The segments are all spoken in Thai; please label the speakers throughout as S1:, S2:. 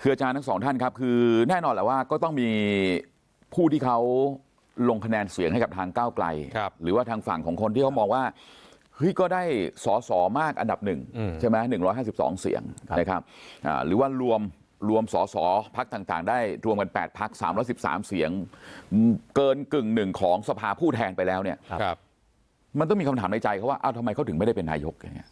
S1: คืออาจารย์ทั้งสองท่านครับคือแน่นอนแหละว่าก็ต้องมีผู้ที่เขาลงคะแนนเสียงให้กับทางก้าวไกล
S2: ครับ
S1: หรือว่าทางฝั่งของคนที่เขามองว่าเฮ้ยก็ได้สอสอมากอันดับหนึ่ง
S2: อืม
S1: ใช่ไหมหนึ่งร้อยห้าสิบสองเสียงนะครับอ่าหรือว่ารวมรวมสอสอพักต่างๆได้รวมกัน8พัก313เสียงเกินกึ่งหนึ่งของสภาผู้แทนไปแล้วเนี่ย
S2: ครับ
S1: มันต้องมีคำถามในใจเขาว่าอ้าวทำไมเขาถึงไม่ได้เป็นนายกอย่างเงี้ย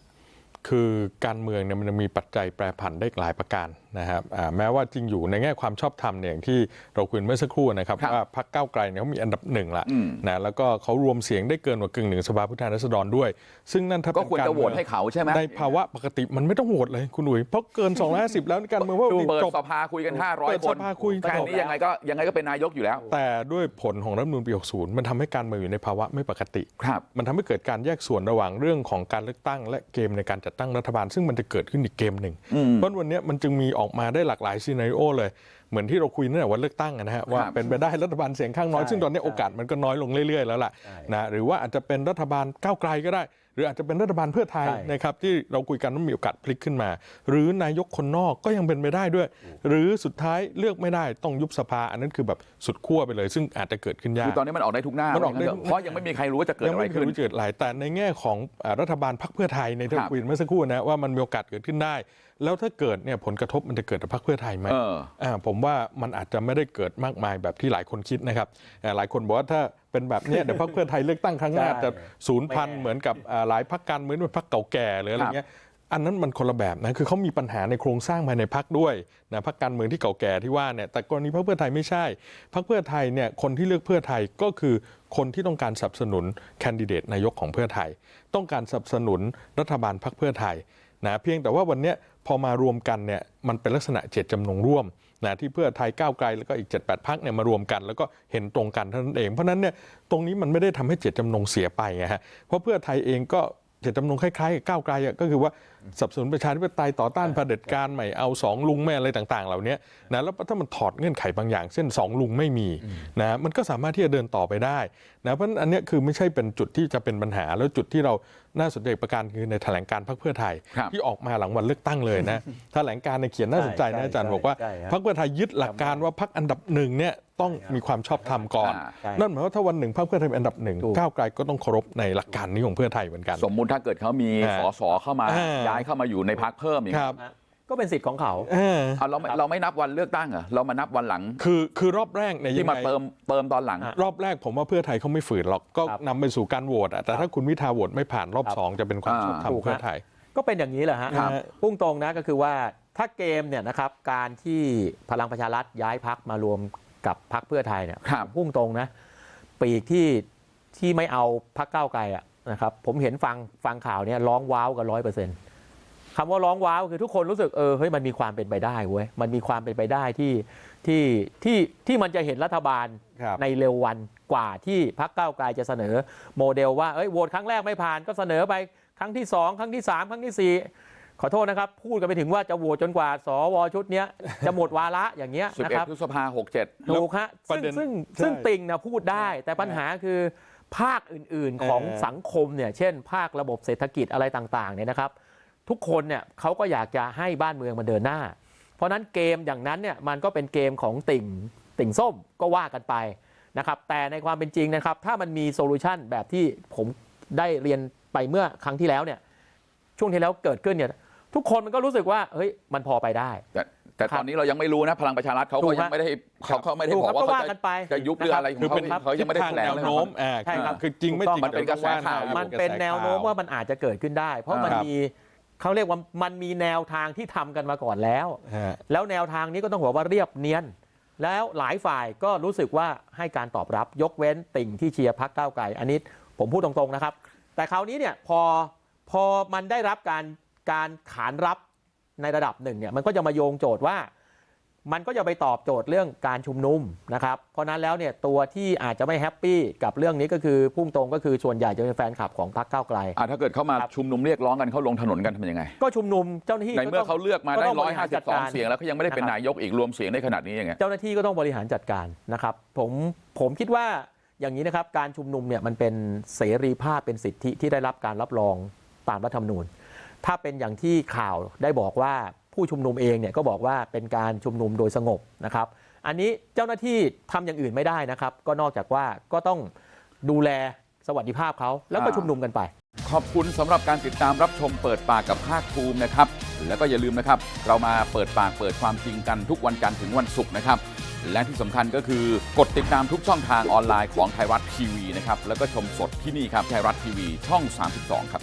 S2: คือการเมืองเนี่ยมันจะมีปัจจัยแปรผันได้หลายประการนะครับอ่าแม้ว่าจริงอยู่ในแง่ความชอบธรรมเนี่ยอย่างที่เราคุยเมื่อสักครู่นะครับ
S1: ครับ
S2: ว่าพรรคก้าวไกลเนี่ยเขามีอันดับหนึ่งละ
S1: อืม
S2: นะแล้วก็เขารวมเสียงได้เกินกว่ากึ่งหนึ่งสภาผู้แทนราษฎรด้วย ซึ่งนั่นถ้า
S1: ก็
S2: เป็น
S1: ควร
S2: การ
S1: จะโหวต
S2: เมือง
S1: ให้เขาใช่ไหม
S2: ในภาวะปกติมันไม่ต้องโหวตเลยคุณหนุ่ยเพราะเกิน 250 แล้วในการเมืองว่า
S1: เปิด
S2: จบ
S1: สภาคุยกัน
S2: เปิด
S1: 500 คน
S2: สภาคุย
S1: แค่นี้ยังไงก็ยังไงก็เป็นนายกอยู่แล้ว
S2: แต่ด้วยผลของรัฐธรรมนูลปี 60 มันทำให้การเมืองอยู่ในภาวะไม่ปกติ
S1: ครับ
S2: มันทำให้เกิดการแยกส่วนระหว่างเรื่องของการเลือกตั้ง และเกมในการจัดตั้งรัฐบาล ซึ่งมันจะเกิดขึ้นอีกเกมหนึ่ง
S1: อืม
S2: เพราะวันเนี้ยมันจึงมีออกมาได้หลากหลายซีนารีโอเลย เหมือนที่เราคุยตั้งแต่วันเลือกตั้งอะนะฮะว่าเป็นไปได้รัฐบาลเสียงข้างน้อย
S3: ใช่
S2: ซึ่งตอนนี้โอกาสมันก็น้อยลงเรื่อยๆ แล้วล่ะ
S3: ใช่
S2: นะหรือว่าอาจจะเป็นรัฐบาลก้าวไกลก็ได้ หรืออาจจะเป็นรัฐบาลเพื่อไทย
S3: ใช่
S2: นะครับที่เราคุยกันว่ามีโอกาสพลิกขึ้นมา หรือนายกคนนอกก็ยังเป็นไปได้ด้วย หรือสุดท้ายเลือกไม่ได้ต้องยุบสภาอันนั้นคือแบบสุดขั้วไปเลย ซึ่งอาจจะเกิดขึ้นยา
S1: คื
S2: ก
S1: อตอนนี้มันออกได้ทุกหน้า
S2: มันออกได้ทุกหน้า
S1: เพราะยังไม่มีใครรู้ว่าจะเกิด
S2: ยัง
S1: อะไร
S2: ไม่เค
S1: ขึ้
S2: ย
S1: น
S2: รู้เกิดหลายแต่ในแง่ของอ่ารัฐบาลพรรคเพื่อไทยในที่
S1: ครับ
S2: เราคุยเมื่อสักครู่นะว่ามันมีโอกาสเกิดขึ้นได้ แล้วถ้าเกิดเนี่ยผลกระทบมันจะเกิดกับพรรคเพื่อไทยไหม
S1: เออ
S2: อ่าผมว่ามันอาจจะไม่ได้เกิดมากมายแบบที่หลายคนคิดนะครับอ่าหลายคนบอกว่าถ้าเป็นแบบเนี้ยเดี๋ยวพรรคเพื่อไทยเลือกตั้งครั้งหน้า
S3: ใช่
S2: จะศูนย์พัน
S3: ไม่แน่
S2: เหมือนกับอ่าหลายพรรคการเมืองเป็นพรรคเก่าแก่หรืออะไรเงี้ยอันนั้นมันคนละแบบนะคือเขามีปัญหาในโครงสร้างภายในพรรคด้วยนะพรรคการเมืองที่เก่าแก่ที่ว่าเนี่ยแต่กรณีพรรคเพื่อไทยไม่ใช่พรรคเพื่อไทยเนี่ยคนที่เลือกเพื่อไทยก็คือคนที่ต้องการสนับสนุนแคนดิเดตนายกของเพื่อไทย ต้องการสนับสนุนรัฐบาลพรรคเพื่อไทยนะเพียงแต่ว่าวันเนี้ย พอมารวมกันเนี่ยมันเป็นลักษณะเจตจำนงร่วมนะที่เพื่อไทยก้าวไกลแล้วก็อีก 7 8พักเนี่ยมารวมกันแล้วก็เห็นตรงกันเท่านั้นเอง เพราะนั้นเนี่ยตรงนี้มันไม่ได้ทำให้เจตจำนงเสียไปไงฮะเพราะเพื่อไทยเองก็ เจตจำนงคล้ายๆกับก้าวไกลอะก็คือว่าสนับสนุนประชาธิปไตยต่อต้านเผด็จการใหม่เอาสองลุงไม่อะไรต่าง ๆ เหล่านี้นะแล้วถ้ามันถอดเงื่อนไขบางอย่าง เช่นสองลุงไม่มีนะมันก็สามารถที่จะเดินต่อไปได้นะเพราะฉะนั้นอันเนี้ยคือไม่ใช่เป็นจุดที่จะเป็นปัญหา แล้วจุดที่เราน่าสนใจประการคือในแถลงการพรรคเพื่อไทย
S1: ครับ
S2: ที่ออกมาหลังวันเลือกตั้งเลยนะแถลงการในเขียนน่าสนใจนะอาจารย์บอกว่า
S3: ใช่ครับ
S2: พรรคเพื่อไทยยึดหลักการว่าพรรคอันดับหนึ่งเนี่ย ต้องมีความชอบธรรมก่อน
S1: อ่า
S3: ใช่
S2: นั่นหมายว่าถ้าวันหนึ่งพรรคเพื่อไทยเป็นอันดับหนึ่ง
S3: ถูก
S2: ก้าวไกลก็ต้องเคารพในหลักการนี้ของเพื่อไทยเหมือนกัน
S1: สมมุติถ้าเกิดเขามี
S2: อ่า
S1: สอสอเข้ามา
S2: อ่า
S1: ย้ายเข้ามาอยู่ในพักเพิ่มอย่าง
S2: ค
S1: เงี้ย
S2: รับ
S3: ฮะก็เป็นสิทธิ์ของเขา
S2: เออ
S1: เอาเราไม่เราไม่นับวันเลือกตั้งเหรอเรามานับวันหลัง
S2: คือคือรอบแรกเนี่ยยั
S1: ที่
S2: ง
S1: มา
S2: ไง
S1: เติมเติมตอนหลัง
S3: อะ
S2: รอบแรกผมว่าเพื่อไทยเขาไม่ฝืนหรอกก็
S3: ครับ
S2: นำไปสู่การโหวตอะแต่ถ้าคุณวิทาโหวตไม่ผ่านรอบ
S3: ครับ
S2: สองจะเป็นความ
S1: อ่า
S2: ชอบธรรม
S3: ถูกฮะ
S2: เพื่อไทย
S3: ก็เป็นอย่างนี้แหละฮะ
S1: ครับ
S3: พุ่งตรงนะก็คือว่าถ้าเกมเนี่ยนะครับการที่พลังประชารัฐย้ายพักมารวม กับพักเพื่อไทยเนี่ย
S1: ครับ
S3: พุ่งตรงนะปีกที่ที่ไม่เอาพักก้าวไกลอะนะครับผมเห็นฟังฟังข่าวเนี่ยร้องว้าวกันร้อยเปอร์เซ็นต์คำว่าร้องว้าวคือทุกคนรู้สึกเออเฮ้ยมันมีความเป็นไปได้เว้ยมันมีความเป็นไปได้ที่ที่ที่ที่มันจะเห็นรัฐบาล
S2: ครับ
S3: ในเร็ววันกว่าที่พักก้าวไกลจะเสนอโมเดลว่าเอ้ยโหวตครั้งแรกไม่ผ่านก็เสนอไปครั้งที่2ครั้งที่3ครั้งทีสี่4 ขอโทษนะครับ พูดกันไปถึงว่าจะโหวตจนกว่า สวชุดเนี้ยจะหมดวาระอย่างเงี้ยนะครับ
S1: 11พฤษภาหกเจ็ด
S3: ถูกฮะ
S2: ประ
S3: ซึ่ง
S2: เด็น
S3: ซึ่ง
S2: ใช่
S3: ซึ่งติงนะพูดได้ แต่ปัญหาคือภาคอื่นๆของ
S2: เออ
S3: สังคมเนี่ยเช่น ภาคระบบเศรษฐกิจอะไรต่างๆเนี่ยนะครับ ทุกคนเนี่ยเขาก็อยากจะให้บ้านเมืองมันเดินหน้า เพราะฉะนั้นเกมอย่างนั้นเนี่ยมันก็เป็นเกมของติ่งติ่งส้มก็ว่ากันไปนะครับแต่ในความเป็นจริงนะครับ ถ้ามันมีโซลูชันแบบที่ผมได้เรียนไปเมื่อครั้งที่แล้วเนี่ยช่วงที่แล้วเกิดขึ้นเนี่ย ทุกคนมันก็รู้สึกว่าเฮ้ยมันพอไปได้
S1: แต่แต่
S3: ครับ
S1: ตอนนี้เรายังไม่รู้นะพลังประชารัฐเขา
S3: ถู
S1: ก็
S3: ก
S1: ยัง
S3: ฮะ
S1: ไม่ได้เขาเขาไม่ได้
S3: ถูก
S1: บอก
S3: ครับ
S1: ว่า
S3: ก็
S1: เขา
S3: ว่า
S1: จะ
S3: กันไป
S1: จะยุบหรืออะไร
S3: นะค
S1: ข
S3: รั
S1: อบงเขา
S3: คือเป็น
S1: เขายังไม่ได้
S2: ทิศ
S1: แถ
S2: ทาง
S1: ลง
S2: แนว
S1: เลย
S2: โน้มอ่า
S3: ใช่ครับ
S2: คือจริงไม่จริง
S1: มันเป็นกระแสข่าว
S3: มันเป็นแนวโน้มว่ามันอาจจะเกิดขึ้นได้ เพราะมัน
S2: ครับ
S3: มีเขาเรียกว่ามันมีแนวทางที่ทำกันมาก่อนแล้ว
S2: ฮะ
S3: แล้วแนวทางนี้ก็ต้องบอกว่าเรียบเนียน แล้วหลายฝ่ายก็รู้สึกว่าให้การตอบรับยกเว้นติ่งที่เชียร์พักก้าวไกลอันนี้ผมพูดตรงๆนะครับ แต่คราวนี้เนี่ยพอพอมันได้รับการ การขานรับในระดับหนึ่งเนี่ยมันก็จะมาโยงโจทย์ว่า มันก็จะไปตอบโจทย์เรื่องการชุมนุมนะครับเพราะฉะนั้นแล้วเนี่ยตัวที่อาจจะไม่แฮปปี้กับเรื่องนี้ก็คือพุ่งตรงก็คือส่วนใหญ่จะเป็นแฟนคลับของพรรคก้าวไกล
S1: อะถ้าเกิดเขามา
S3: ครับ
S1: ชุมนุมเรียกร้องกันเขาลงถนนกันทำยังไง
S3: ก็ชุมนุมเจ้าหน้าที่
S1: ในเมื่อ
S3: ก็ต้ง
S1: เขาเลือกมา
S3: ก็
S1: ได้
S3: ต้อง
S1: ร้
S3: บ
S1: อย
S3: ริหา
S1: ห้ารสิ
S3: จั
S1: บ
S3: ด
S1: สอง
S3: การ
S1: เสียงแล้วเขายังไม่ได้เป็น
S3: นะครับ
S1: นายกอีกรวมเสียงได้ขนาดนี้ยังไง
S3: เจ้าหน้าที่ก็ต้องบริหารจัดการนะครับผมผมคิดว่าอย่างนี้นะครับการชุมนุมเนี่ยมันเป็นเสรีภาพเป็นสิทธิที่ได้รับการรับรองตามรัฐธรรมนูญ ถ้าเป็นอย่างที่ข่าวได้บอกว่าผู้ชุมนุมเองเนี่ยก็บอกว่าเป็นการชุมนุมโดยสงบนะครับ อันนี้เจ้าหน้าที่ทำอย่างอื่นไม่ได้นะครับ ก็นอกจากว่าก็ต้องดูแลสวัสดิภาพเขาแล้วก็ชุมนุมกันไป
S1: ขอบคุณสำหรับการติดตามรับชมเปิดปากกับภาคภูมินะครับ แล้วก็อย่าลืมนะครับ เรามาเปิดปากเปิดความจริงกันทุกวันจันทร์ถึงวันศุกร์นะครับ และที่สำคัญก็คือกดติดตามทุกช่องทางออนไลน์ของไทยรัฐทีวีนะครับแล้วก็ชมสดที่นี่ครับไทยรัฐทีวีช่อง 32 ครับ